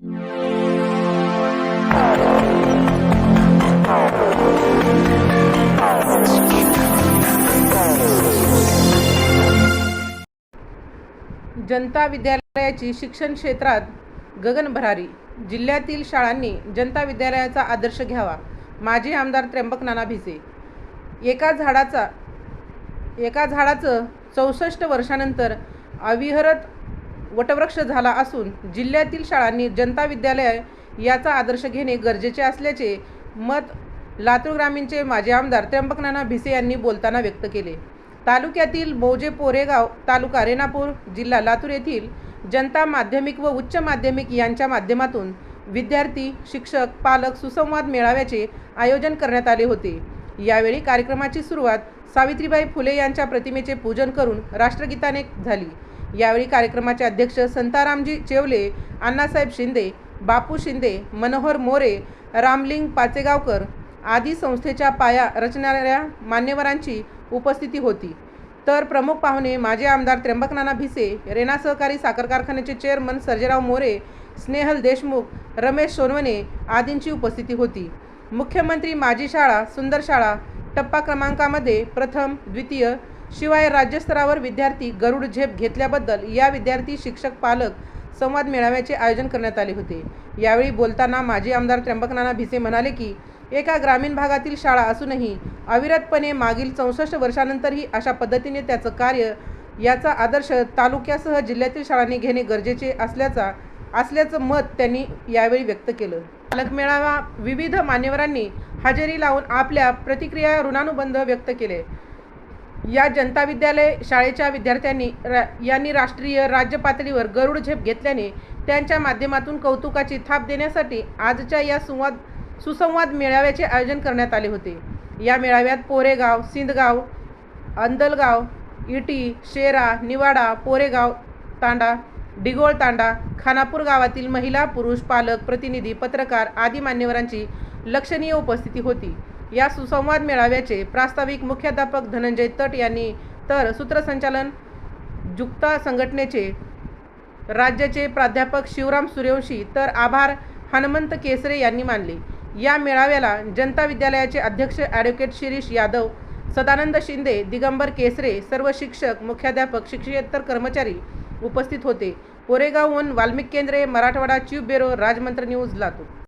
जनता विद्यालयाची शिक्षण क्षेत्रात गगन भरारी. जिल्ह्यातील शाळांनी जनता विद्यालयाचा आदर्श घ्यावा. माजी आमदार त्र्यंबक नाना भिसे. एका झाडाचा एका झाडाचं चौसष्ट वर्षानंतर अविहरत वटवृक्ष झाला असून जिल्ह्यातील शाळांनी जनता विद्यालय याचा आदर्श घेणे गरजेचे असल्याचे मत लातूर ग्रामीणचे माजी आमदार त्र्यंबकनाना भिसे यांनी बोलताना व्यक्त केले. तालुक्यातील मौजे पोरेगाव तालुका रेणापूर जिल्हा लातूर येथील जनता माध्यमिक व उच्च माध्यमिक यांच्या माध्यमातून विद्यार्थी शिक्षक पालक सुसंवाद मेळाव्याचे आयोजन करण्यात आले होते. यावेळी कार्यक्रमाची सुरुवात सावित्रीबाई फुले यांच्या प्रतिमेचे पूजन करून राष्ट्रगीताने झाली. यावेळी कार्यक्रमाचे अध्यक्ष संतारामजी चेवले अण्णासाहेब शिंदे बापू शिंदे मनोहर मोरे रामलिंग पाचेगावकर आदी संस्थेच्या पाया रचणाऱ्या मान्यवरांची उपस्थिती होती. तर प्रमुख पाहुणे माजी आमदार त्र्यंबकनाना भिसे रेना सहकारी साखर कारखान्याचे चेअरमन सर्जेराव मोरे स्नेहल देशमुख रमेश सोनवणे आदींची उपस्थिती होती. मुख्यमंत्री माजी शाळा सुंदर शाळा टप्पा क्रमांकामध्ये प्रथम द्वितीय शिवाय राज्यस्तरावर विद्यार्थी गरुड झेप घेतल्याबद्दल या विद्यार्थी शिक्षक पालक संवाद मेळाव्याचे आयोजन करण्यात आले होते. यावेळी बोलताना माजी आमदार त्र्यंबकनाना भिसे म्हणाले की एका ग्रामीण भागातील शाळा असूनही अविरतपणे मागील चौसष्ट वर्षानंतरही अशा पद्धतीने त्याचं कार्य याचा आदर्श तालुक्यासह जिल्ह्यातील शाळांनी घेणे गरजेचे असल्याचा असल्याचं मत त्यांनी यावेळी व्यक्त केलं. पालक मेळावा विविध मान्यवरांनी हजेरी लावून आपल्या प्रतिक्रिया ऋणानुबंध व्यक्त केले. या जनता विद्यालय शाळेच्या विद्यार्थ्यांनी रा यांनी राष्ट्रीय राज्य पातळीवर गरुड झेप घेतल्याने त्यांच्या माध्यमातून कौतुकाची थाप देण्यासाठी आजच्या या संवाद सुसंवाद मेळाव्याचे आयोजन करण्यात आले होते. या मेळाव्यात पोरेगाव सिंदगाव अंदलगाव इटी शेरा निवाडा पोरेगाव तांडा डिगोळ तांडा खानापूर गावातील महिला पुरुष पालक प्रतिनिधी पत्रकार आदी मान्यवरांची लक्षणीय उपस्थिती होती. या सुसंवाद मेळाव्याचे प्रास्ताविक मुख्याध्यापक धनंजय तट यांनी तर सूत्रसंचालन जुक्ता संघटनेचे राज्याचे प्राध्यापक शिवराम सूर्यवंशी तर आभार हनुमंत केसरे यांनी मानले. या मेळाव्याला जनता विद्यालयाचे अध्यक्ष ॲडव्होकेट शिरीष यादव सदानंद शिंदे दिगंबर केसरे सर्व शिक्षक मुख्याध्यापक शिक्षकेतर कर्मचारी उपस्थित होते. कोरेगावहून Valmik Kendre Marathwada chief bureau Rajmantra news Latur.